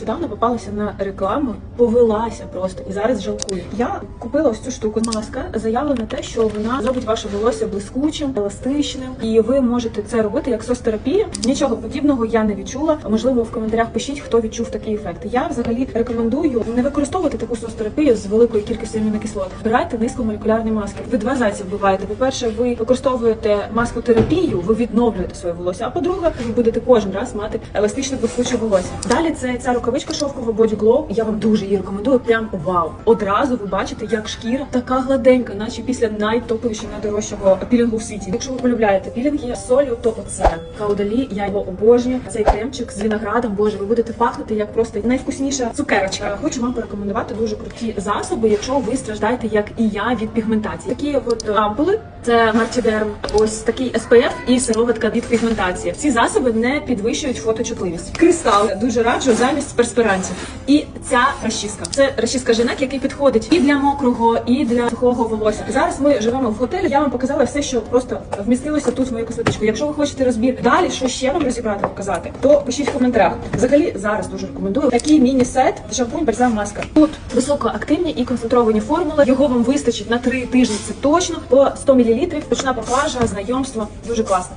Недавно попалася на рекламу, повелася просто і зараз жалкую. Я купила ось цю штуку. Маска заявлено на те, що вона зробить ваше волосся блискучим, еластичним, і ви можете це робити як сос-терапія. Нічого подібного я не відчула. Можливо, в коментарях пишіть, хто відчув такий ефект. Я взагалі рекомендую не використовувати таку сос-терапію з великою кількістю амінокислот. Обирайте низькомолекулярні маски. Ви два зайці вбиваєте. По-перше, ви використовуєте маску-терапію, ви відновлюєте своє волосся. А по-друге, ви будете кожен раз мати еластичне блискуче волосся. Далі це ця рукавичка шовкова Body Glow. Я вам дуже її рекомендую. Прям вау! Одразу ви бачите, як шкіра така гладенька, наче після найтоповішого найдорожчого пілінгу в світі. Якщо ви полюбляєте пілінги з солью, то оце каудалі. Я його обожнюю. Цей кремчик з виноградом. Боже, ви будете пахнути як просто найвкусніша цукерочка. Хочу вам порекомендувати дуже круті засоби, якщо ви страждаєте, як і я, від пігментації. Такі от ампули, це Мартідерм, ось такий SPF і сироватка від пігментації. Ці засоби не підвищують фоточутливість. Кристал дуже раджу замість перспирантів. І ця розчіска. Це розчіска жінок, який підходить і для мокрого, і для сухого волосся. Зараз ми живемо в готелі. Я вам показала все, що просто вмістилося тут в мою косметичку. Якщо ви хочете розбір далі, що ще вам розібрати, показати, то пишіть в коментарях. Взагалі зараз дуже рекомендую такий міні-сет шампунь бальзам маска. Тут високоактивні і концентровані формули. Його вам вистачить на три тижні. Це точно по 100 мл. Точна поклажа, знайомство. Дуже класно.